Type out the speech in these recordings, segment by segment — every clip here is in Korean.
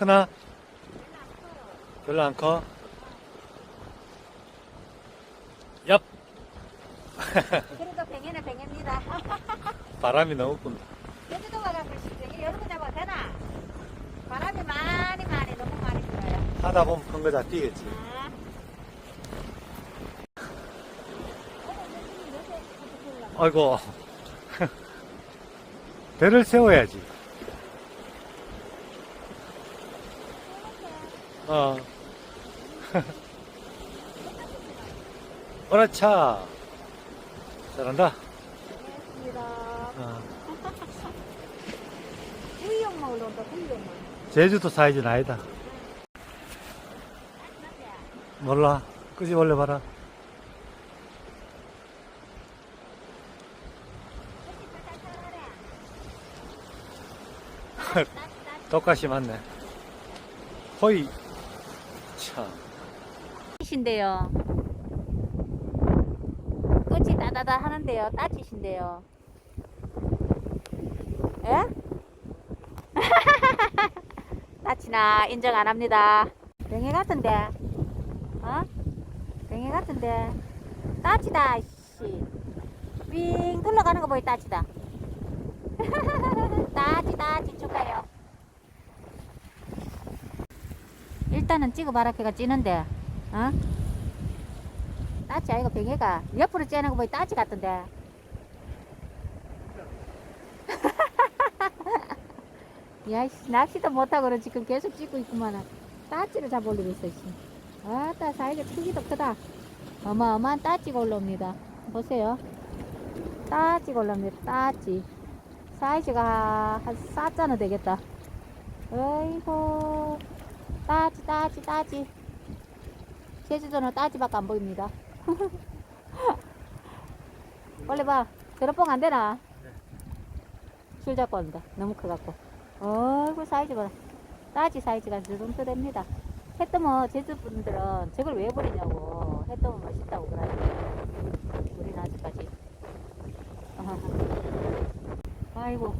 크나? 별로 안 커? 얍! 그래도 뱅에는 뱅입니다. 바람이 너무 분다. 제주도가 가고 싶지. 여름 잡아도 되나? 바람이 많이 많이 너무 많이 불어요. 하다 보면 큰거 잡히겠지. 아. 아이고. 배를 세워야지. 어. 어라차. 잘한다. 고맙습니다. 어. 구이 엄마 올라온다, 구이 엄마. 제주도 사이즈는 아니다. 몰라. 끄지 원래 봐라. 똑같이 맞네. 거의, 참. 따치신데요. 끝이 따다다 하는데요. 따치신데요. 예? 따치나 인정 안 합니다. 병해 같은데. 어? 병해 같은데. 따치다, 씨. 윙 둘러가는 거 보이 따치다. 따치, 따치 축하해요. 일단은 찍어봐라. 걔가 찌는데. 어? 따치 아이가 병해가 옆으로 째는 거 보니 따치 같던데. 야이씨 낚시도 못하고 그래. 지금 계속 찍고 있구만. 따치를 잡아 올리고 있어 씨. 아따 사이즈 크기도 크다. 어마어마한 따치가 올라옵니다. 보세요. 따치가 올라옵니다. 따치 사이즈가 한 4자는 되겠다. 어이구 따지 따지 따지. 제주도는 따지밖에 안 보입니다. 빨리 봐. 드롭봉 안 되나? 줄 잡고 합니다 너무 커갖고. 어이구 사이즈 봐 따지 사이즈가 저 정도 됩니다. 해 뜨면 제주 분들은 저걸 왜 버리냐고. 해 뜨면 맛있다고 그러는데 우리는 아직까지. 아이고.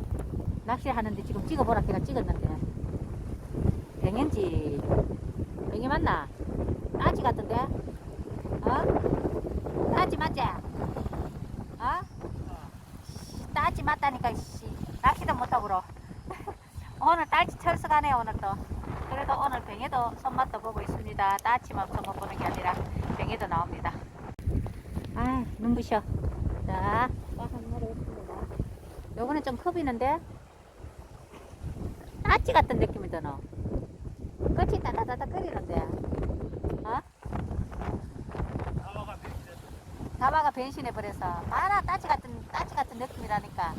낚시하는데 지금 찍어보라 걔가 찍었는데 병인지 병이 맞나? 따지 같은데? 어? 따지 맞지? 어? 씨, 따지 맞다니까 씨 낚시도 못하고 그러 오늘 딸치 철수가네 오늘 또 그래도 오늘 병에도 손맛도 보고 있습니다 따치만 손맛 보는 게 아니라 병에도 나옵니다 아 눈부셔 했습니다 요거는 좀 커비는데 따치 같은 느낌이 드노 끝이 따다다다 끓이는데 어? 다바가 변신해 버려서 마라 따지 같은 따지 같은 느낌이라니까.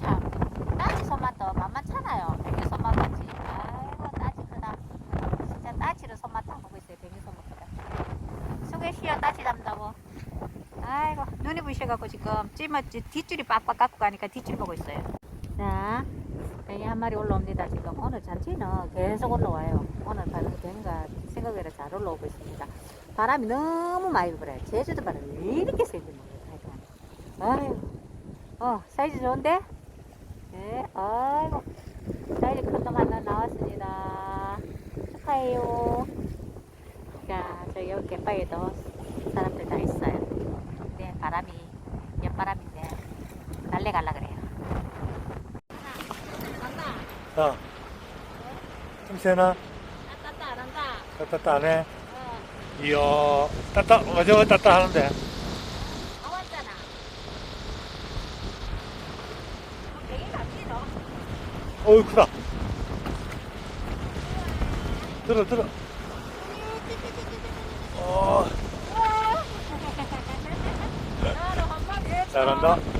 참. 따지 손맛도 만만찮아요. 병이 손맛 같이 아이고 따지 크다. 진짜 따지를 손맛 안 보고 있어요 병이 손맛보다. 속에 쉬어 따지 담다고. 아이고 눈이 부셔갖고 지금 찜어 뒷줄이 빡빡 깎고 가니까 뒷줄 보고 있어요 자 병이 한 마리 올라옵니다. 지금 오늘 잔치는 계속 올라와요. 오늘 바로 병가 생각외로 잘 올라오고 있습니다. 바람이 너무 많이 불어요. 제주도 바람이 왜 이렇게 세지 모르겠다 아유 어 사이즈 좋은데? 네 아이고. 사이즈 큰 놈 하나 나왔습니다. 축하해요. 자 저기 여기 갯바위에도 사람들 다 있어요. 근데 바람이 옆바람인데 날래 갈라 그래요 자, 좀 세나? 따따 안 한다 따따따 안 해? 어 이야, 따따, 어제 따따 하는데. 되게 너 어우, 크다. 들어, 들어. 어, 잘한다.